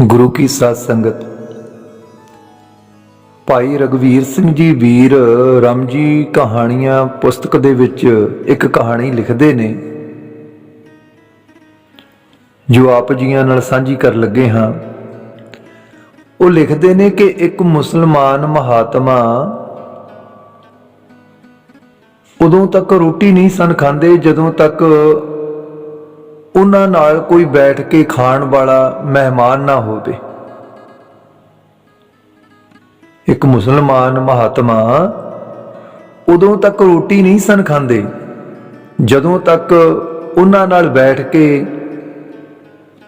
ਗੁਰੂ ਕੀ ਸਾਧ ਸੰਗਤ। ਭਾਈ ਰਗਵੀਰ ਸਿੰਘ ਜੀ ਵੀਰ ਰਮਜੀ ਕਹਾਣੀਆਂ ਪੁਸਤਕ ਦੇ ਵਿੱਚ ਇੱਕ ਕਹਾਣੀ ਲਿਖਦੇ ਨੇ। ਜੋ ਆਪ ਜੀਆਂ ਨਾਲ ਸਾਂਝੀ ਕਰਨ ਲੱਗੇ ਹਾਂ। ਉਹ ਲਿਖਦੇ ਨੇ ਕਿ ਇੱਕ ਮੁਸਲਮਾਨ ਮਹਾਤਮਾ ਉਦੋਂ ਤੱਕ ਰੋਟੀ ਨਹੀਂ ਸਨ ਖਾਂਦੇ, ਜਦੋਂ ਤੱਕ ਉਹਨਾਂ ਨਾਲ ਕੋਈ ਬੈਠ ਕੇ ਖਾਣ ਵਾਲਾ ਮਹਿਮਾਨ ਨਾ ਹੋਵੇ। ਇੱਕ ਮੁਸਲਮਾਨ ਮਹਾਤਮਾ ਉਦੋਂ ਤੱਕ ਰੋਟੀ ਨਹੀਂ ਸਨ ਖਾਂਦੇ, ਜਦੋਂ ਤੱਕ ਉਹਨਾਂ ਨਾਲ ਬੈਠ ਕੇ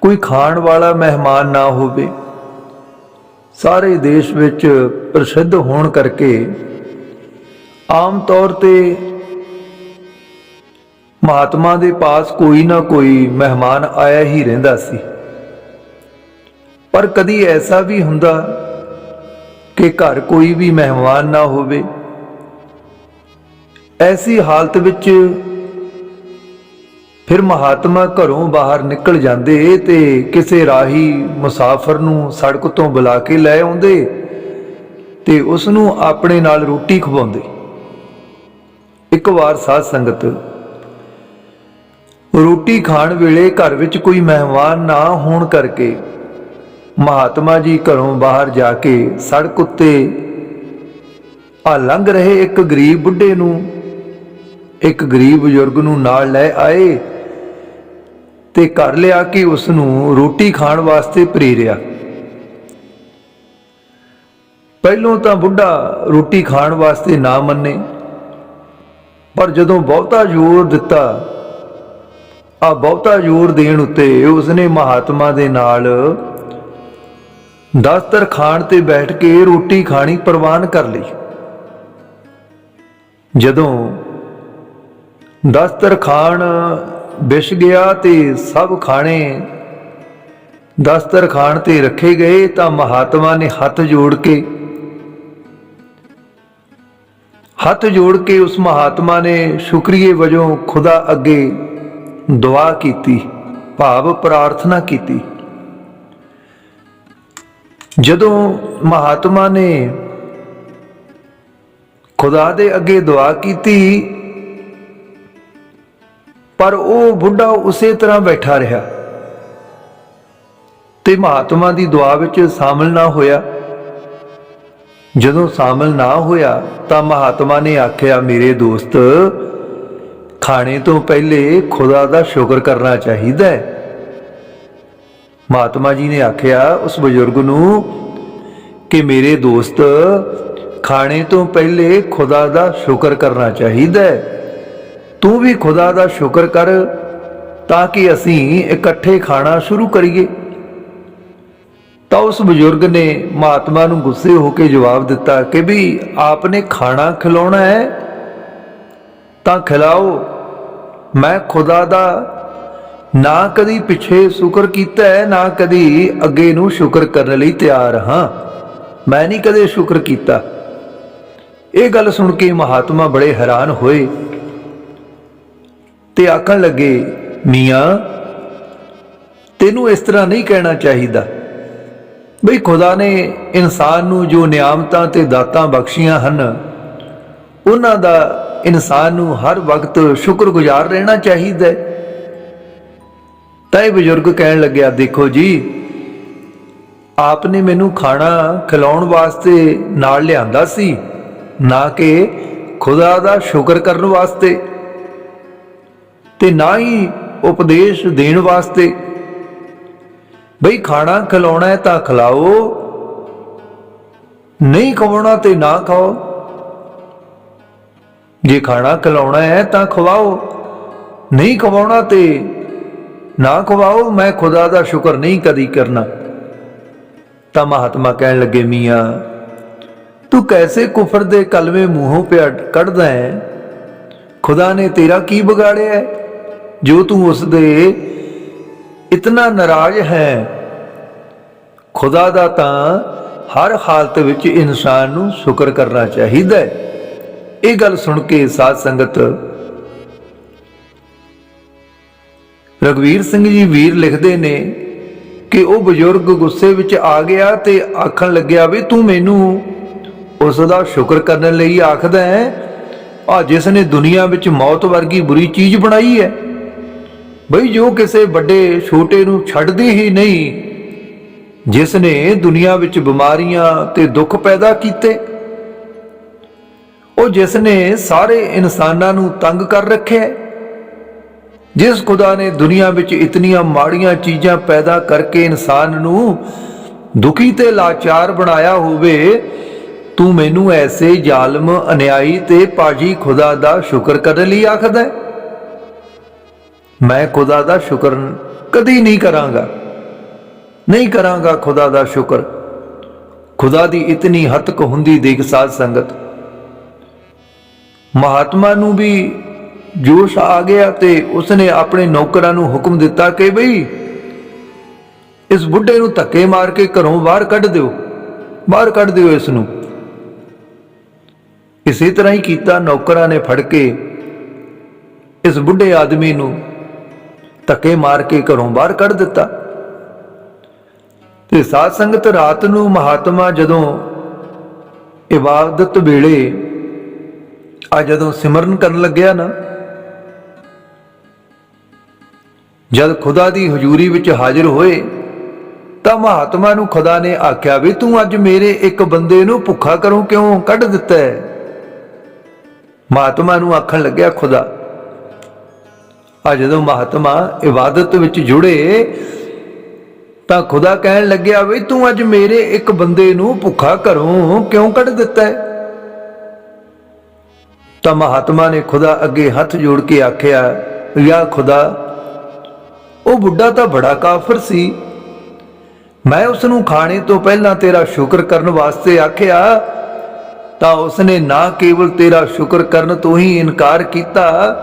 ਕੋਈ ਖਾਣ ਵਾਲਾ ਮਹਿਮਾਨ ਨਾ ਹੋਵੇ। ਸਾਰੇ ਦੇਸ਼ ਵਿੱਚ ਪ੍ਰਸਿੱਧ ਹੋਣ ਕਰਕੇ ਆਮ ਤੌਰ ਤੇ ਮਹਾਤਮਾ ਦੇ ਪਾਸ ਕੋਈ ਨਾ ਕੋਈ ਮਹਿਮਾਨ ਆਇਆ ਹੀ ਰਹਿੰਦਾ ਸੀ। ਪਰ ਕਦੀ ਐਸਾ ਵੀ ਹੁੰਦਾ ਕਿ ਘਰ ਕੋਈ ਵੀ ਮਹਿਮਾਨ ਨਾ ਹੋਵੇ। ਐਸੀ ਹਾਲਤ ਵਿੱਚ ਫਿਰ ਮਹਾਤਮਾ ਘਰੋਂ ਬਾਹਰ ਨਿਕਲ ਜਾਂਦੇ ਤੇ ਕਿਸੇ ਰਾਹੀ ਮੁਸਾਫਰ ਨੂੰ ਸੜਕ ਤੋਂ ਬੁਲਾ ਕੇ ਲੈ ਆਉਂਦੇ ਤੇ ਉਸ ਨੂੰ ਆਪਣੇ ਨਾਲ ਰੋਟੀ ਖਵਾਉਂਦੇ। ਇੱਕ ਵਾਰ ਸਾਧ ਸੰਗਤ ਰੋਟੀ ਖਾਣ ਵੇਲੇ ਘਰ ਵਿੱਚ ਕੋਈ ਮਹਿਮਾਨ ਨਾ ਹੋਣ ਕਰਕੇ ਮਹਾਤਮਾ ਜੀ ਘਰੋਂ ਬਾਹਰ ਜਾ ਕੇ ਸੜਕ ਉੱਤੇ ਆ ਲੰਘ ਰਹੇ ਇੱਕ ਗਰੀਬ ਬੁੱਢੇ ਨੂੰ, ਇੱਕ ਗਰੀਬ ਬਜ਼ੁਰਗ ਨੂੰ ਨਾਲ ਲੈ ਆਏ ਤੇ ਕਰ ਲਿਆ ਕੇ ਉਸ ਨੂੰ ਰੋਟੀ ਖਾਣ ਵਾਸਤੇ ਪ੍ਰੇਰਿਆ। ਪਹਿਲੋਂ ਤਾਂ ਬੁੱਢਾ ਰੋਟੀ ਖਾਣ ਵਾਸਤੇ ਨਾ ਮੰਨੇ, ਪਰ ਜਦੋਂ ਬਹੁਤਾ ਜ਼ੋਰ ਦਿੱਤਾ ਆ ਬਹੁਤਾ ਜ਼ੋਰ ਦੇਣ ਉੱਤੇ ਉਸਨੇ ਮਹਾਤਮਾ ਦੇ ਨਾਲ ਦਸਤਰ ਖਾਣ ਤੇ ਬੈਠ ਕੇ ਰੋਟੀ ਖਾਣੀ ਪ੍ਰਵਾਨ ਕਰ ਲਈ। ਜਦੋਂ ਦਸਤਰ ਖਾਣ ਵਿਛ ਗਿਆ ਤੇ ਸਭ ਖਾਣੇ ਦਸਤਰ ਖਾਣ ਤੇ ਰੱਖੇ ਗਏ ਤਾਂ ਮਹਾਤਮਾ ਨੇ ਹੱਥ ਜੋੜ ਕੇ ਹੱਥ ਜੋੜ ਕੇ ਉਸ ਮਹਾਤਮਾ ਨੇ ਸ਼ੁਕਰੀਏ ਵਜੋਂ ਖੁਦਾ ਅੱਗੇ ਦੁਆ ਕੀਤੀ, ਭਾਵ ਪ੍ਰਾਰਥਨਾ ਕੀਤੀ। ਜਦੋਂ ਮਹਾਤਮਾ ਨੇ ਖੁਦਾ ਦੇ ਅੱਗੇ ਦੁਆ ਕੀਤੀ, ਪਰ ਉਹ ਬੁੱਢਾ ਉਸੇ ਤਰ੍ਹਾਂ ਬੈਠਾ ਰਿਹਾ ਤੇ ਮਹਾਤਮਾ ਦੀ ਦੁਆ ਵਿੱਚ ਸ਼ਾਮਲ ਨਾ ਹੋਇਆ। ਜਦੋਂ ਸ਼ਾਮਲ ਨਾ ਹੋਇਆ ਤਾਂ ਮਹਾਤਮਾ ਨੇ ਆਖਿਆ, ਮੇਰੇ ਦੋਸਤ ਖਾਣੇ ਤੋਂ ਪਹਿਲੇ ਖੁਦਾ ਦਾ ਸ਼ੁਕਰ ਕਰਨਾ ਚਾਹੀਦਾ ਹੈ। ਮਹਾਤਮਾ ਜੀ ਨੇ ਆਖਿਆ, ਉਸ ਬਜ਼ੁਰਗ ਨੂੰ ਕਿ ਮੇਰੇ ਦੋਸਤ, ਖਾਣੇ ਤੋਂ ਪਹਿਲੇ ਖੁਦਾ ਦਾ ਸ਼ੁਕਰ ਕਰਨਾ ਚਾਹੀਦਾ ਹੈ। ਤੂੰ ਵੀ ਖੁਦਾ ਦਾ ਸ਼ੁਕਰ ਕਰ ਤਾਂ ਕਿ ਅਸੀਂ ਇਕੱਠੇ ਖਾਣਾ ਸ਼ੁਰੂ ਕਰੀਏ। ਤਾਂ ਉਸ ਬਜ਼ੁਰਗ ਨੇ ਮਹਾਤਮਾ ਨੂੰ ਗੁੱਸੇ ਹੋ ਕੇ ਜਵਾਬ ਦਿੱਤਾ ਕਿ ਵੀ, ਆਪਨੇ ਖਾਣਾ ਖਿਲਾਉਣਾ ਹੈ ਤਾਂ ਖਿਲਾਓ। ਮੈਂ ਖੁਦਾ ਦਾ ਨਾ ਕਦੀ ਪਿੱਛੇ ਸ਼ੁਕਰ ਕੀਤਾ ਹੈ, ਨਾ ਕਦੀ ਅੱਗੇ ਨੂੰ ਸ਼ੁਕਰ ਕਰਨ ਲਈ ਤਿਆਰ ਹਾਂ। ਮੈਂ ਨਹੀਂ ਕਦੇ ਸ਼ੁਕਰ ਕੀਤਾ। ਇਹ ਗੱਲ ਸੁਣ ਕੇ ਮਹਾਤਮਾ ਬੜੇ ਹੈਰਾਨ ਹੋਏ ਤੇ ਆਖਣ ਲੱਗੇ, ਮੀਆਂ, ਤੈਨੂੰ ਇਸ ਤਰ੍ਹਾਂ ਨਹੀਂ ਕਹਿਣਾ ਚਾਹੀਦਾ। ਬਈ ਖੁਦਾ ਨੇ ਇਨਸਾਨ ਨੂੰ ਜੋ ਨਿਆਮਤਾਂ ਤੇ ਦਾਤਾਂ ਬਖਸ਼ੀਆਂ ਹਨ, ਉਹਨਾਂ ਦਾ ਇਨਸਾਨ ਨੂੰ ਹਰ ਵਕਤ ਸ਼ੁਕਰਗੁਜ਼ਾਰ ਰਹਿਣਾ ਚਾਹੀਦਾ ਹੈ। ਤਾਂ ਇਹ ਬਜ਼ੁਰਗ ਕਹਿਣ ਲੱਗਿਆ, ਦੇਖੋ ਜੀ, ਆਪਨੇ ਮੈਨੂੰ ਖਾਣਾ ਖਿਲਾਉਣ ਵਾਸਤੇ ਨਾਲ ਲਿਆਂਦਾ ਸੀ, ਨਾ ਕਿ ਖੁਦਾ ਦਾ ਸ਼ੁਕਰ ਕਰਨ ਵਾਸਤੇ ਤੇ ਨਾ ਹੀ ਉਪਦੇਸ਼ ਦੇਣ ਵਾਸਤੇ। ਬਈ, ਖਾਣਾ ਖਿਲਾਉਣਾ ਹੈ ਤਾਂ ਖਿਲਾਓ, ਨਹੀਂ ਖਵਾਉਣਾ ਤੇ ਨਾ ਖਾਓ। ਜੇ ਖਾਣਾ ਖਿਲਾਉਣਾ ਹੈ ਤਾਂ ਖਵਾਓ, ਨਹੀਂ ਖਵਾਉਣਾ ਤੇ ਨਾ ਖਵਾਓ, ਮੈਂ ਖੁਦਾ ਦਾ ਸ਼ੁਕਰ ਨਹੀਂ ਕਦੀ ਕਰਨਾ। ਤਾਂ ਮਹਾਤਮਾ ਕਹਿਣ ਲੱਗੇ, ਮੀਆਂ, ਤੂੰ ਕੈਸੇ ਕੁਫਰ ਦੇ ਕਲਮੇ ਮੂੰਹੋਂ ਪਿਆ ਕੱਢਦਾ ਹੈ? ਖੁਦਾ ਨੇ ਤੇਰਾ ਕੀ ਵਿਗਾੜਿਆ ਹੈ? ਜੋ ਤੂੰ ਉਸ ਦੇ ਇਤਨਾ ਨਾਰਾਜ਼ ਹੈ, ਖੁਦਾ ਦਾ ਤਾਂ ਹਰ ਹਾਲਤ ਵਿੱਚ ਇਨਸਾਨ ਨੂੰ ਸ਼ੁਕਰ ਕਰਨਾ ਚਾਹੀਦਾ ਹੈ। ਇਹ ਗੱਲ ਸੁਣ ਕੇ ਸਾਧ ਸੰਗਤ ਰਗਵੀਰ ਸਿੰਘ ਜੀ ਵੀਰ ਲਿਖਦੇ ਨੇ ਕਿ ਉਹ ਬਜ਼ੁਰਗ ਗੁੱਸੇ ਵਿੱਚ ਆ ਗਿਆ ਤੇ ਆਖਣ ਲੱਗਿਆ, ਵੀ ਤੂੰ ਮੈਨੂੰ ਉਸ ਦਾ ਸ਼ੁਕਰ ਕਰਨ ਲਈ ਆਖਦਾ ਹੈ, ਆ ਜਿਸ ਨੇ ਦੁਨੀਆ ਵਿੱਚ ਮੌਤ ਵਰਗੀ ਬੁਰੀ ਚੀਜ਼ ਬਣਾਈ ਹੈ। ਬਈ ਜੋ ਕਿਸੇ ਵੱਡੇ ਛੋਟੇ ਨੂੰ ਛੱਡਦੀ ਹੀ ਨਹੀਂ, ਜਿਸ ਨੇ ਦੁਨੀਆ ਵਿੱਚ ਬਿਮਾਰੀਆਂ ਤੇ ਦੁੱਖ ਪੈਦਾ ਕੀਤੇ। ਉਹ ਜਿਸ ਨੇ ਸਾਰੇ ਇਨਸਾਨਾਂ ਨੂੰ ਤੰਗ ਕਰ ਰੱਖਿਆ ਜਿਸ ਖੁਦਾ ਨੇ ਦੁਨੀਆ ਵਿੱਚ ਇਤਨੀਆਂ ਮਾੜੀਆਂ ਚੀਜ਼ਾਂ ਪੈਦਾ ਕਰਕੇ ਇਨਸਾਨ ਨੂੰ ਦੁਖੀ ਤੇ ਲਾਚਾਰ ਬਣਾਇਆ ਹੋਵੇ, ਤੂੰ ਮੈਨੂੰ ਐਸੇ ਜ਼ਾਲਮ, ਅਨਿਆਈ ਤੇ ਪਾਜੀ ਖੁਦਾ ਦਾ ਸ਼ੁਕਰ ਕਰਨ ਲਈ ਆਖਦਾ ਮੈਂ ਖੁਦਾ ਦਾ ਸ਼ੁਕਰ ਕਦੀ ਨਹੀਂ ਕਰਾਂਗਾ। ਨਹੀਂ ਕਰਾਂਗਾ ਖੁਦਾ ਦਾ ਸ਼ੁਕਰ। ਖੁਦਾ ਦੀ ਇਤਨੀ ਹੱਤਕ ਹੁੰਦੀ ਦੇਖ ਸਾਧ ਸੰਗਤ। ਮਹਾਤਮਾ ਨੂੰ ਵੀ ਜੋਸ਼ ਆ ਗਿਆ ਤੇ ਉਸਨੇ ਆਪਣੇ ਨੌਕਰਾਂ ਨੂੰ ਹੁਕਮ ਦਿੱਤਾ ਕਿ ਬਈ ਇਸ ਬੁੱਢੇ ਨੂੰ ਧੱਕੇ ਮਾਰ ਕੇ ਘਰੋਂ ਬਾਹਰ ਕੱਢ ਦਿਓ, ਬਾਹਰ ਕੱਢ ਦਿਓ ਇਸ ਨੂੰ ਇਸੇ ਤਰ੍ਹਾਂ ਹੀ ਕੀਤਾ ਨੌਕਰਾਂ ਨੇ ਫੜ ਕੇ ਇਸ ਬੁੱਢੇ ਆਦਮੀ ਨੂੰ ਧੱਕੇ ਮਾਰ ਕੇ ਘਰੋਂ ਬਾਹਰ ਕੱਢ ਦਿੱਤਾ। ਤੇ ਸਾਧ ਸੰਗਤ ਰਾਤ ਨੂੰ ਮਹਾਤਮਾ ਜਦੋਂ ਇਬਾਦਤ ਵੇਲੇ ਆ ਜਦੋਂ ਸਿਮਰਨ ਕਰਨ ਲੱਗਿਆ ਨਾ, ਜਦ ਖੁਦਾ ਦੀ ਹਜ਼ੂਰੀ ਵਿੱਚ ਹਾਜ਼ਰ ਹੋਏ, ਤਾਂ ਮਹਾਤਮਾ ਨੂੰ ਖੁਦਾ ਨੇ ਆਖਿਆ ਵੀ ਤੂੰ ਅੱਜ ਮੇਰੇ ਇੱਕ ਬੰਦੇ ਨੂੰ ਭੁੱਖਾ ਕਰੂੰ ਕਿਉਂ ਕੱਢ ਦਿੱਤਾ ਹੈ? ਮਹਾਤਮਾ ਨੂੰ ਆਖਣ ਲੱਗਿਆ, ਖੁਦਾ, ਆ ਜਦੋਂ ਮਹਾਤਮਾ ਇਬਾਦਤ ਵਿੱਚ ਜੁੜੇ, ਤਾਂ ਖੁਦਾ ਕਹਿਣ ਲੱਗਿਆ ਵੀ ਤੂੰ ਅੱਜ ਮੇਰੇ ਇੱਕ ਬੰਦੇ ਨੂੰ ਭੁੱਖਾ ਘਰੋਂ ਕਿਉਂ ਕੱਢ ਦਿੱਤਾ ਹੈ? ਤਾਂ ਮਹਾਤਮਾ ਨੇ ਖੁਦਾ ਅੱਗੇ ਹੱਥ ਜੋੜ ਕੇ ਆਖਿਆ, ਯਾ ਖੁਦਾ, ਉਹ ਬੁੱਢਾ ਤਾਂ ਬੜਾ ਕਾਫਰ ਸੀ। ਮੈਂ ਉਸ ਨੂੰ ਖਾਣੇ ਤੋਂ ਪਹਿਲਾਂ ਤੇਰਾ ਸ਼ੁਕਰ ਕਰਨ ਵਾਸਤੇ ਆਖਿਆ, ਤਾਂ ਉਸਨੇ ਨਾ ਕੇਵਲ ਤੇਰਾ ਸ਼ੁਕਰ ਕਰਨ ਤੋਂ ਹੀ ਇਨਕਾਰ ਕੀਤਾ,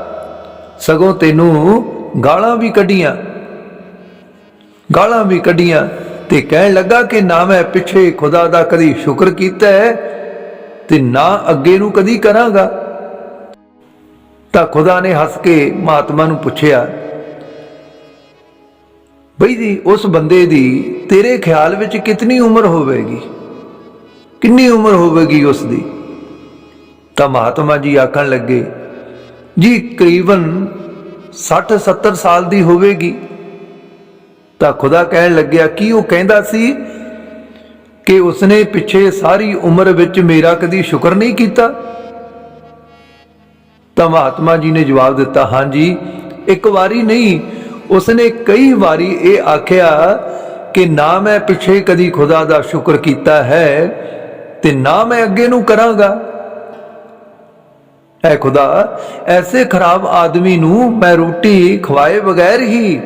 ਸਗੋਂ ਤੈਨੂੰ ਗਾਲਾਂ ਵੀ ਕੱਢੀਆਂ। ਗਾਲਾਂ ਵੀ ਕੱਢੀਆਂ ਤੇ ਕਹਿਣ ਲੱਗਾ ਕਿ ਨਾ ਮੈਂ ਪਿੱਛੇ ਖੁਦਾ ਦਾ ਕਦੀ ਸ਼ੁਕਰ ਕੀਤਾ ਹੈ ਤੇ ਨਾ ਅੱਗੇ ਨੂੰ ਕਦੀ ਕਰਾਂਗਾ। ਤਾਂ ਖੁਦਾ ਨੇ ਹੱਸ ਕੇ ਮਹਾਤਮਾ ਨੂੰ ਪੁੱਛਿਆ, ਬਈ ਜੀ, ਉਸ ਬੰਦੇ ਦੀ ਤੇਰੇ ਖਿਆਲ ਵਿੱਚ ਕਿੰਨੀ ਉਮਰ ਹੋਵੇਗੀ? ਕਿੰਨੀ ਉਮਰ ਹੋਵੇਗੀ ਉਸ ਦੀ? ਤਾਂ ਮਹਾਤਮਾ ਜੀ ਆਖਣ ਲੱਗੇ, ਜੀ, ਕਰੀਬਨ 60 70 ਸਾਲ ਦੀ ਹੋਵੇਗੀ। ਤਾਂ ਖੁਦਾ ਕਹਿਣ ਲੱਗਿਆ, ਕਿ ਉਹ ਕਹਿੰਦਾ ਸੀ ਕਿ ਉਸਨੇ ਪਿੱਛੇ ਸਾਰੀ ਉਮਰ ਵਿੱਚ ਮੇਰਾ ਕਦੀ ਸ਼ੁਕਰ ਨਹੀਂ ਕੀਤਾ? ਤਾਂ ਮਹਾਤਮਾ ਜੀ ਨੇ ਜਵਾਬ ਦਿੱਤਾ ਹਾਂਜੀ ਇੱਕ ਵਾਰੀ ਨਹੀਂ। ਉਸਨੇ ਕਈ ਵਾਰੀ ਇਹ ਆਖਿਆ ਕਿ ਨਾ ਮੈਂ ਪਿੱਛੇ ਕਦੀ ਖੁਦਾ ਦਾ ਸ਼ੁਕਰ ਕੀਤਾ ਹੈ ਤੇ ਨਾ ਮੈਂ ਅੱਗੇ ਨੂੰ ਕਰਾਂਗਾ। ਐ ਖੁਦਾ, ਐਸੇ ਖਰਾਬ ਆਦਮੀ ਨੂੰ ਮੈਂ ਰੋਟੀ ਖਵਾਏ ਬਗੈਰ ਹੀ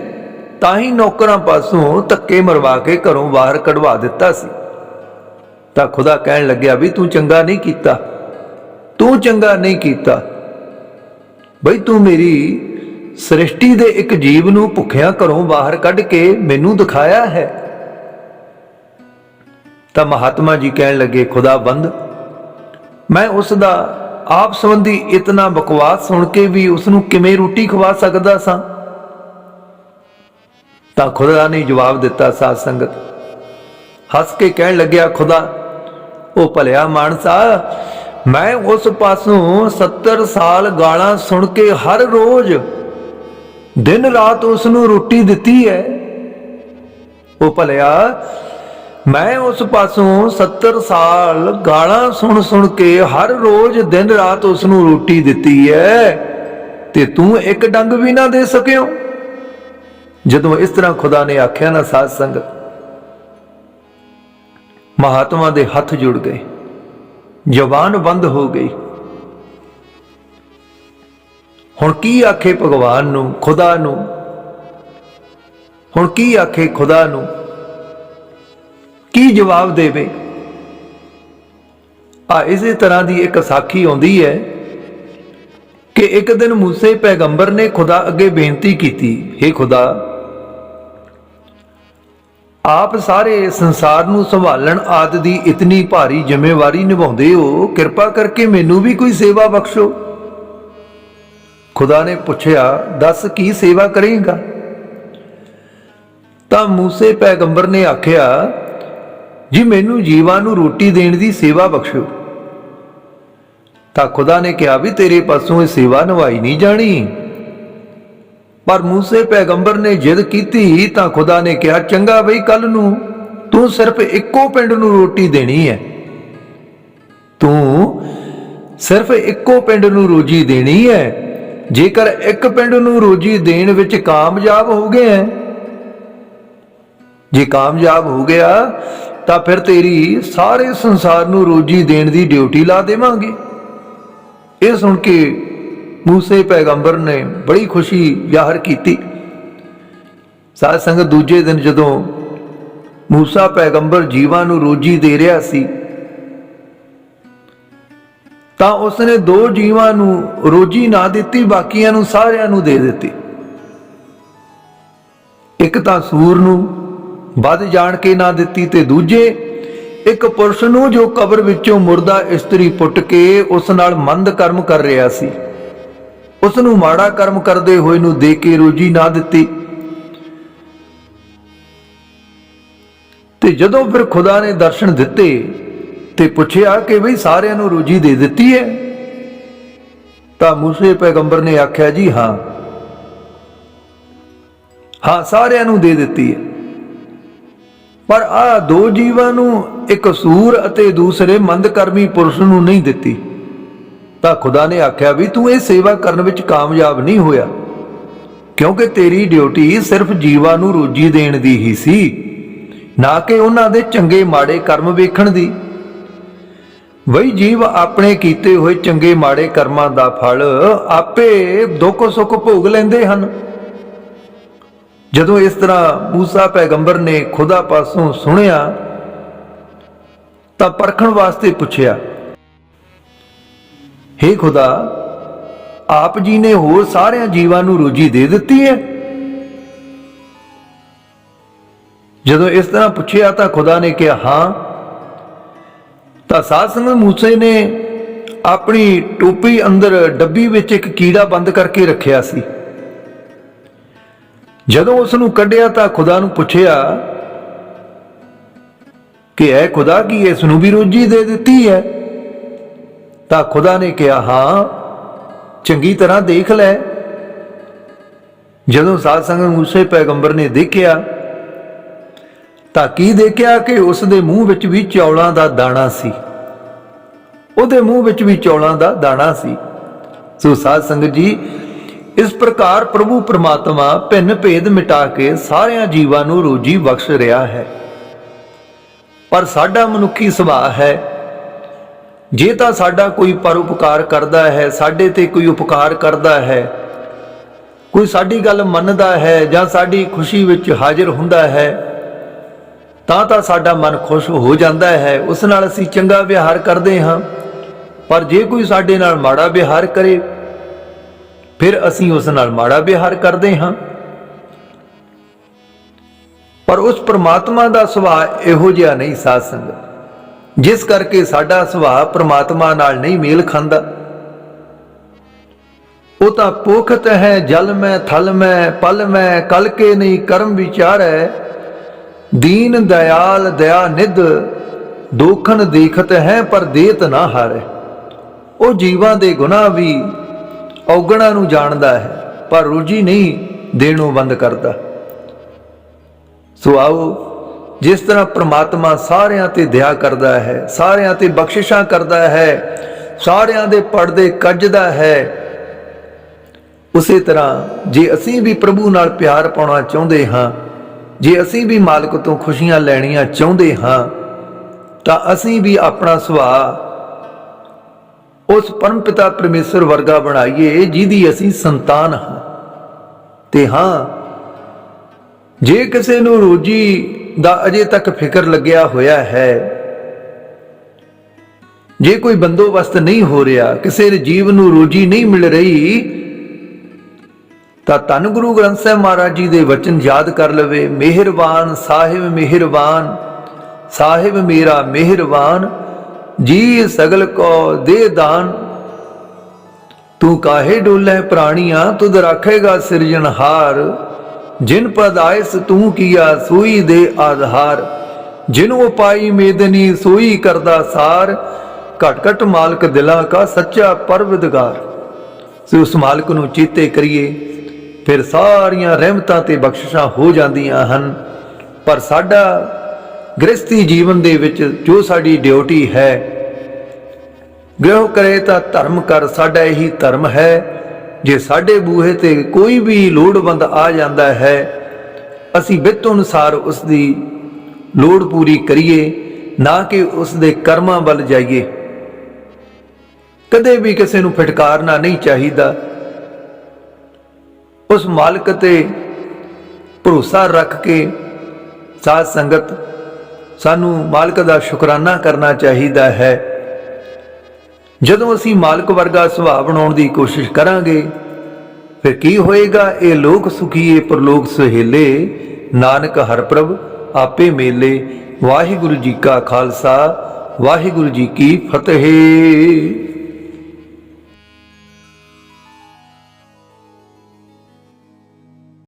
ਤਾਂ ਹੀ ਨੌਕਰਾਂ ਪਾਸੋਂ ਧੱਕੇ ਮਰਵਾ ਕੇ ਘਰੋਂ ਬਾਹਰ ਕਢਵਾ ਦਿੱਤਾ ਸੀ। ਤਾਂ ਖੁਦਾ ਕਹਿਣ ਲੱਗਿਆ ਵੀ ਤੂੰ ਚੰਗਾ ਨਹੀਂ ਕੀਤਾ, ਤੂੰ ਚੰਗਾ ਨਹੀਂ ਕੀਤਾ। ਬਈ ਤੂੰ ਮੇਰੀ ਸ੍ਰਿਸ਼ਟੀ ਦੇ ਇੱਕ ਜੀਵ ਨੂੰ ਭੁੱਖਿਆਂ ਘਰੋਂ ਬਾਹਰ ਕੱਢ ਕੇ ਮੈਨੂੰ ਦਿਖਾਇਆ ਹੈ। ਤਾਂ ਮਹਾਤਮਾ ਜੀ ਕਹਿਣ ਲੱਗੇ, ਖੁਦਾ ਬੰਦ, ਮੈਂ ਉਸ ਦਾ ਆਪ ਸੰਬੰਧੀ ਇਤਨਾ ਬਕਵਾਸ ਸੁਣ ਕੇ ਵੀ ਉਸ ਨੂੰ ਕਿਵੇਂ ਰੋਟੀ ਖਵਾ ਸਕਦਾ ਸਾਂ? ਤਾਂ ਖੁਦਾ ਨੇ ਜਵਾਬ ਦਿੱਤਾ, ਸਾਧ ਸੰਗਤ, ਹੱਸ ਕੇ ਕਹਿਣ ਲੱਗਿਆ, ਖੁਦਾ, ਉਹ ਭਲਿਆ ਮਾਨਸਾ ਮੈਂ ਉਸ ਪਾਸੋਂ 70 ਸਾਲ ਗਾਲਾਂ ਸੁਣ ਕੇ ਹਰ ਰੋਜ਼ ਦਿਨ ਰਾਤ ਉਸ ਨੂੰ ਰੋਟੀ ਦਿੱਤੀ ਹੈ। ਉਹ ਭਲਿਆ, ਮੈਂ ਉਸ ਪਾਸੋਂ 70 ਸਾਲ ਗਾਲਾਂ ਸੁਣ ਸੁਣ ਕੇ ਹਰ ਰੋਜ਼ ਦਿਨ ਰਾਤ ਉਸ ਨੂੰ ਰੋਟੀ ਦਿੱਤੀ ਹੈ ਤੇ ਤੂੰ ਇੱਕ ਡੰਗ ਵੀ ਨਾ ਦੇ ਸਕਿਓ। ਜਦੋਂ ਇਸ ਤਰ੍ਹਾਂ ਖੁਦਾ ਨੇ ਆਖਿਆ ਨਾ ਸਾਧ ਸੰਗਤ, ਮਹਾਤਮਾ ਦੇ ਹੱਥ ਜੁੜ ਗਏ। ਜ਼ਬਾਨ ਬੰਦ ਹੋ ਗਈ। ਹੁਣ ਕੀ ਆਖੇ ਭਗਵਾਨ ਨੂੰ, ਖੁਦਾ ਨੂੰ? ਹੁਣ ਕੀ ਆਖੇ ਖੁਦਾ ਨੂੰ? ਕੀ ਜਵਾਬ ਦੇਵੇ? ਆ ਇਸੇ ਤਰ੍ਹਾਂ ਦੀ ਇੱਕ ਸਾਖੀ ਆਉਂਦੀ ਹੈ ਕਿ ਇੱਕ ਦਿਨ ਮੂਸੇ ਪੈਗੰਬਰ ਨੇ ਖੁਦਾ ਅੱਗੇ ਬੇਨਤੀ ਕੀਤੀ हे ਖੁਦਾ ਆਪ ਸਾਰੇ ਸੰਸਾਰ ਨੂੰ ਸੰਭਾਲਣ ਆਦ ਦੀ ਇਤਨੀ ਭਾਰੀ ਜ਼ਿੰਮੇਵਾਰੀ ਨਿਭਾਉਂਦੇ ਹੋ, ਕਿਰਪਾ ਕਰਕੇ ਮੈਨੂੰ ਵੀ ਕੋਈ ਸੇਵਾ ਬਖਸ਼ੋ। ਖੁਦਾ ਨੇ ਪੁੱਛਿਆ, ਦੱਸ ਕੀ ਸੇਵਾ ਕਰੇਗਾ? ਤਾਂ ਮੂਸੇ ਪੈਗੰਬਰ ਨੇ ਆਖਿਆ, ਜੀ, ਮੈਨੂੰ ਜੀਵਾਂ ਨੂੰ ਰੋਟੀ ਦੇਣ ਦੀ ਸੇਵਾ ਬਖਸ਼ੋ। ਤਾਂ ਖੁਦਾ ਨੇ ਕਿਹਾ, ਵੀ ਤੇਰੇ ਪਾਸੋਂ ਇਹ ਸੇਵਾ ਨਿਭਾਈ ਨਹੀਂ ਜਾਣੀ। ਪਰ ਮੂਸੇ ਪੈਗੰਬਰ ਨੇ ਜਿੱਦ ਕੀਤੀ ਤਾਂ ਖੁਦਾ ਨੇ ਕਿਹਾ, ਚੰਗਾ ਬਈ ਕੱਲ ਨੂੰ ਤੂੰ ਸਿਰਫ ਇੱਕੋ ਪਿੰਡ ਨੂੰ ਰੋਟੀ ਦੇਣੀ ਹੈ। ਤੂੰ ਸਿਰਫ ਇੱਕੋ ਪਿੰਡ ਨੂੰ ਰੋਜੀ ਦੇਣੀ ਹੈ। ਜੇਕਰ ਇੱਕ ਪਿੰਡ ਨੂੰ ਰੋਜੀ ਦੇਣ ਵਿੱਚ ਕਾਮਯਾਬ ਹੋ ਗਏ ਹੈ, ਜੇ ਕਾਮਯਾਬ ਹੋ ਗਿਆ, ਤਾਂ ਫਿਰ ਤੇਰੀ ਸਾਰੇ ਸੰਸਾਰ ਨੂੰ ਰੋਜੀ ਦੇਣ ਦੀ ਡਿਊਟੀ ਲਾ ਦੇਵਾਂਗੇ। ਇਹ ਸੁਣ ਕੇ ਮੂਸੇ ਪੈਗੰਬਰ ਨੇ ਬੜੀ ਖੁਸ਼ੀ ਜ਼ਾਹਰ ਕੀਤੀ। ਸਾਧ ਸੰਗਤ ਦੂਜੇ ਦਿਨ ਜਦੋਂ ਮੂਸਾ ਪੈਗੰਬਰ ਜੀਵਾਂ ਨੂੰ ਰੋਜੀ ਦੇ ਰਿਹਾ ਸੀ, ਤਾਂ ਉਸਨੇ ਦੋ ਜੀਵਾਂ ਨੂੰ ਰੋਜੀ ਨਾ ਦਿੱਤੀ, ਬਾਕੀਆਂ ਨੂੰ ਸਾਰਿਆਂ ਨੂੰ ਦੇ ਦਿੱਤੀ। ਇੱਕ ਤਾਂ ਸੂਰ ਨੂੰ ਵੱਧ ਜਾਣ ਕੇ ਨਾ ਦਿੱਤੀ ਤੇ ਦੂਜੇ ਇੱਕ ਪੁਰਸ਼ ਨੂੰ ਜੋ ਕਬਰ ਵਿੱਚੋਂ ਮੁਰਦਾ ਇਸਤਰੀ ਪੁੱਟ ਕੇ ਉਸ ਨਾਲ ਮੰਦ ਕਰਮ ਕਰ ਰਿਹਾ ਸੀ। ਉਸ ਨੂੰ ਮਾੜਾ ਕਰਮ ਕਰਦੇ ਹੋਏ ਨੂੰ ਦੇ ਕੇ ਰੋਜੀ ਨਾ ਦਿੱਤੀ। ਤੇ ਜਦੋਂ ਫਿਰ ਖੁਦਾ ਨੇ ਦਰਸ਼ਨ ਦਿੱਤੇ ਤੇ ਪੁੱਛਿਆ ਕਿ ਬਈ ਸਾਰਿਆਂ ਨੂੰ ਰੋਜੀ ਦੇ ਦਿੱਤੀ ਹੈ ਤਾਂ ਮੂਸੇ ਪੈਗੰਬਰ ਨੇ ਆਖਿਆ, ਜੀ ਹਾਂ। ਹਾਂ, ਸਾਰਿਆਂ ਨੂੰ ਦੇ ਦਿੱਤੀ ਹੈ ਪਰ ਆ ਦੋ ਜੀਵਾਂ ਨੂੰ ਇੱਕ ਸੂਰ ਅਤੇ ਦੂਸਰੇ ਮੰਦਕਰਮੀ ਪੁਰਸ਼ ਨੂੰ ਨਹੀਂ ਦਿੱਤੀ। ਤਾਂ ਖੁਦਾ ਨੇ ਆਖਿਆ, ਵੀ ਤੂੰ ਇਹ ਸੇਵਾ ਕਰਨ ਵਿੱਚ ਕਾਮਯਾਬ ਨਹੀਂ ਹੋਇਆ। ਕਿਉਂਕਿ ਤੇਰੀ ਡਿਊਟੀ ਸਿਰਫ ਜੀਵਾਂ ਨੂੰ ਰੋਜੀ ਦੇਣ ਦੀ ਹੀ ਸੀ, ਨਾ ਕਿ ਉਹਨਾਂ ਦੇ ਚੰਗੇ ਮਾੜੇ ਕਰਮ ਵੇਖਣ ਦੀ। ਵਈ ਜੀਵ ਆਪਣੇ ਕੀਤੇ ਹੋਏ ਚੰਗੇ ਮਾੜੇ ਕਰਮਾਂ ਦਾ ਫਲ ਆਪੇ ਦੁੱਖ ਸੁੱਖ ਭੋਗ ਲੈਂਦੇ ਹਨ। ਜਦੋਂ ਇਸ ਤਰ੍ਹਾਂ ਮੂਸਾ ਪੈਗੰਬਰ ਨੇ ਖੁਦਾ ਪਾਸੋਂ ਸੁਣਿਆ, ਤਾਂ ਪਰਖਣ ਵਾਸਤੇ ਪੁੱਛਿਆ ਹੇ ਖੁਦਾ, ਆਪ ਜੀ ਨੇ ਹੋਰ ਸਾਰਿਆਂ ਜੀਵਾਂ ਨੂੰ ਰੋਜੀ ਦੇ ਦਿੱਤੀ ਹੈ? ਜਦੋਂ ਇਸ ਤਰ੍ਹਾਂ ਪੁੱਛਿਆ ਤਾਂ ਖੁਦਾ ਨੇ ਕਿਹਾ, ਹਾਂ, ਤਾਂ ਸਾਧ ਸੰਗਤ ਮੂਸੇ ਨੇ ਆਪਣੀ ਟੋਪੀ ਅੰਦਰ ਡੱਬੀ ਵਿੱਚ ਇੱਕ ਕੀੜਾ ਬੰਦ ਕਰਕੇ ਰੱਖਿਆ ਸੀ। ਜਦੋਂ ਉਸ ਨੂੰ ਕੱਢਿਆ ਤਾਂ ਖੁਦਾ ਨੂੰ ਪੁੱਛਿਆ ਕਿ, ਐ ਖੁਦਾ ਕੀ ਇਸ ਨੂੰ ਵੀ ਰੋਜੀ ਦੇ ਦਿੱਤੀ ਹੈ? ਤਾਂ ਖੁਦਾ ਨੇ ਕਿਹਾ, ਹਾਂ, ਚੰਗੀ ਤਰ੍ਹਾਂ ਦੇਖ ਲੈ। ਜਦੋਂ ਸਾਧ ਸੰਗਤ ਮੂਸੇ ਪੈਗੰਬਰ ਨੇ ਦੇਖਿਆ, ਤਾਂ ਕੀ ਦੇਖਿਆ ਕਿ ਉਸ ਦੇ ਮੂੰਹ ਵਿੱਚ ਵੀ ਚੌਲਾਂ ਦਾ ਦਾਣਾ ਸੀ? ਉਹਦੇ ਮੂੰਹ ਵਿੱਚ ਵੀ ਚੌਲਾਂ ਦਾ ਦਾਣਾ ਸੀ। ਸੋ ਸਾਧ ਸੰਗਤ ਜੀ, ਇਸ ਪ੍ਰਕਾਰ ਪ੍ਰਭੂ ਪਰਮਾਤਮਾ ਭਿੰਨ ਭੇਦ ਮਿਟਾ ਕੇ ਸਾਰਿਆਂ ਜੀਵਾਂ ਨੂੰ ਰੋਜੀ ਬਖਸ਼ ਰਿਹਾ ਹੈ। ਪਰ ਸਾਡਾ ਮਨੁੱਖੀ ਸੁਭਾਅ ਹੈ ਜੇ ਤਾਂ ਸਾਡਾ ਕੋਈ ਪਰਉਪਕਾਰ ਕਰਦਾ ਹੈ, ਸਾਡੇ ਤੇ ਕੋਈ ਉਪਕਾਰ ਕਰਦਾ ਹੈ, ਕੋਈ ਸਾਡੀ ਗੱਲ ਮੰਨਦਾ ਹੈ ਜਾਂ ਸਾਡੀ ਖੁਸ਼ੀ ਵਿੱਚ ਹਾਜ਼ਰ ਹੁੰਦਾ ਹੈ, ਤਾਂ ਤਾਂ ਸਾਡਾ ਮਨ ਖੁਸ਼ ਹੋ ਜਾਂਦਾ ਹੈ। ਉਸ ਨਾਲ ਅਸੀਂ ਚੰਗਾ ਵਿਹਾਰ ਕਰਦੇ ਹਾਂ। ਪਰ ਜੇ ਕੋਈ ਸਾਡੇ ਨਾਲ ਮਾੜਾ ਵਿਹਾਰ ਕਰੇ, ਫਿਰ ਅਸੀਂ ਉਸ ਨਾਲ ਮਾੜਾ ਵਿਹਾਰ ਕਰਦੇ ਹਾਂ। ਪਰ ਉਸ ਪ੍ਰਮਾਤਮਾ ਦਾ ਸੁਭਾਅ ਇਹੋ ਜਿਹਾ ਨਹੀਂ ਸਾਧ ਸੰਗਤ। ਜਿਸ ਕਰਕੇ ਸਾਡਾ ਸੁਭਾਅ ਪ੍ਰਮਾਤਮਾ ਨਾਲ ਨਹੀਂ ਮੇਲ ਖਾਂਦਾ। ਉਹ ਤਾਂ ਪੋਖਤ ਹੈ, ਜਲ ਮੈਂ, ਥਲ ਮੈਂ, ਪਲ ਮੈਂ, ਕਲ ਕੇ ਨਹੀਂ, ਕਰਮ ਵਿਚਾਰ। ਹੈ ਦੀਨ ਦਇਆਲ, ਦਇਆ ਨਿਧ ਦੋਖਨ ਦੇਖਤ ਹੈ, ਪਰ ਦੇਤ ਨਾ ਹਾਰੇ। ਉਹ ਜੀਵਾਂ ਦੇ ਗੁਨਾਹ ਵੀ ਔਗਣਾ ਨੂੰ ਜਾਣਦਾ ਹੈ, ਪਰ ਰੋਜੀ ਨਹੀਂ ਦੇਣੋਂ ਬੰਦ ਕਰਦਾ। ਸੋ ਆਓ ਜਿਸ ਤਰ੍ਹਾਂ ਪ੍ਰਮਾਤਮਾ ਸਾਰਿਆਂ ਤੇ ਦਇਆ ਕਰਦਾ ਹੈ, ਸਾਰਿਆਂ ਤੇ ਬਖਸ਼ਿਸ਼ਾਂ ਕਰਦਾ ਹੈ, ਸਾਰਿਆਂ ਦੇ ਪਰਦੇ ਕੱਜਦਾ ਹੈ, ਉਸੇ ਤਰ੍ਹਾਂ ਜੇ ਅਸੀਂ ਵੀ ਪ੍ਰਭੂ ਨਾਲ ਪਿਆਰ ਪਾਉਣਾ ਚਾਹੁੰਦੇ ਹਾਂ, ਜੇ ਅਸੀਂ ਵੀ ਮਾਲਕ ਤੋਂ ਖੁਸ਼ੀਆਂ ਲੈਣੀਆਂ ਚਾਹੁੰਦੇ ਹਾਂ, ਤਾਂ ਅਸੀਂ ਵੀ ਆਪਣਾ ਸੁਭਾਅ ਉਸ ਪਰਮ ਪਿਤਾ ਪਰਮੇਸ਼ਰ ਵਰਗਾ ਬਣਾਈਏ ਜਿਹਦੀ ਅਸੀਂ ਸੰਤਾਨ ਹਾਂ। ਤੇ ਹਾਂ, ਜੇ ਕਿਸੇ ਨੂੰ ਰੋਜੀ ਦਾ ਅਜੇ ਤੱਕ ਫਿਕਰ ਲੱਗਿਆ ਹੋਇਆ ਹੈ। ਜੇ ਕੋਈ ਬੰਦੋਬਸਤ ਨਹੀਂ ਹੋ ਰਿਹਾ, ਕਿਸੇ ਜੀਵ ਨੂੰ ਰੋਜੀ ਨਹੀਂ ਮਿਲ ਰਹੀ, ਤਾਂ ਤਨ ਗੁਰੂ ਗ੍ਰੰਥ ਸਾਹਿਬ ਮਹਾਰਾਜ ਜੀ ਦੇ ਵਚਨ ਯਾਦ ਕਰ ਲਵੇ, ਮਿਹਰਬਾਨ ਸਾਹਿਬ ਮਿਹਰਬਾਨ, ਸਾਹਿਬ ਮੇਰਾ ਮਿਹਰਬਾਨ ਜੀ ਸਗਲ ਕੋ ਦੇ ਦਾਨ। ਤੂੰ ਕਾਹੇ ਡੋਲੇ ਪ੍ਰਾਣੀਆਂ, ਤੁਧ ਰੱਖੇਗਾ ਸਿਰਜਣਹਾਰ। ਜਿਨ ਪਦ ਤੂੰ ਕੀਆ ਸੋਈ ਦੇ ਆਧਾਰ। ਜਿਨ ਉਪਾਈ ਮੇਦਨੀ ਸੋਈ ਕਰਦਾ ਸਾਰ। ਘਟ ਘਟ ਮਾਲਕ ਦਿਲਾਂ ਕਾ ਸੱਚਾ ਪਰਵਿਦਗਾਰ। ਸੋ ਉਸ ਮਾਲਕ ਨੂੰ ਚੀਤੇ ਕਰੀਏ, ਫਿਰ ਸਾਰੀਆਂ ਰਹਿਮਤਾਂ ਤੇ ਬਖਸ਼ਿਸ਼ਾਂ ਹੋ ਜਾਂਦੀਆਂ ਹਨ। ਪਰ ਸਾਡਾ ਗ੍ਰਸਤੀ ਜੀਵਨ ਦੇ ਵਿੱਚ ਜੋ ਸਾਡੀ ਡਿਊਟੀ ਹੈ, ਗ੍ਰਹਿ ਕਰੇ ਤਾਂ ਧਰਮ ਕਰ ਸਾਡਾ ਇਹੀ ਧਰਮ ਹੈ। ਜੇ ਸਾਡੇ ਬੂਹੇ ਤੇ ਕੋਈ ਵੀ ਲੋੜਵੰਦ ਆ ਜਾਂਦਾ ਹੈ, ਅਸੀਂ ਵਿੱਤ ਅਨੁਸਾਰ ਉਸ ਦੀ ਲੋੜ ਪੂਰੀ ਕਰੀਏ, ਨਾ ਕਿ ਉਸ ਦੇ ਕਰਮਾਂ ਵੱਲ ਜਾਈਏ। ਕਦੇ ਵੀ ਕਿਸੇ ਨੂੰ ਫਟਕਾਰਨਾ ਨਹੀਂ ਚਾਹੀਦਾ। ਉਸ ਮਾਲਕ ਤੇ ਭਰੋਸਾ ਰੱਖ ਕੇ ਸਾਧ ਸੰਗਤ ਸਾਨੂੰ ਮਾਲਕ ਦਾ ਸ਼ੁਕਰਾਨਾ ਕਰਨਾ ਚਾਹੀਦਾ ਹੈ। ਜਦੋਂ ਅਸੀਂ ਮਾਲਕ ਵਰਗਾ ਸੁਭਾਅ ਬਣਾਉਣ ਦੀ ਕੋਸ਼ਿਸ਼ ਕਰਾਂਗੇ, ਫਿਰ ਕੀ ਹੋਏਗਾ? ਇਹ ਲੋਕ ਸੁਖੀਏ ਪਰਲੋਕ ਸੁਹੇਲੇ। ਨਾਨਕ ਹਰਪ੍ਰਭ ਆਪੇ ਮੇਲੇ। ਵਾਹਿਗੁਰੂ ਜੀ ਕਾ ਖਾਲਸਾ, ਵਾਹਿਗੁਰੂ ਜੀ ਕੀ ਫਤਿਹ।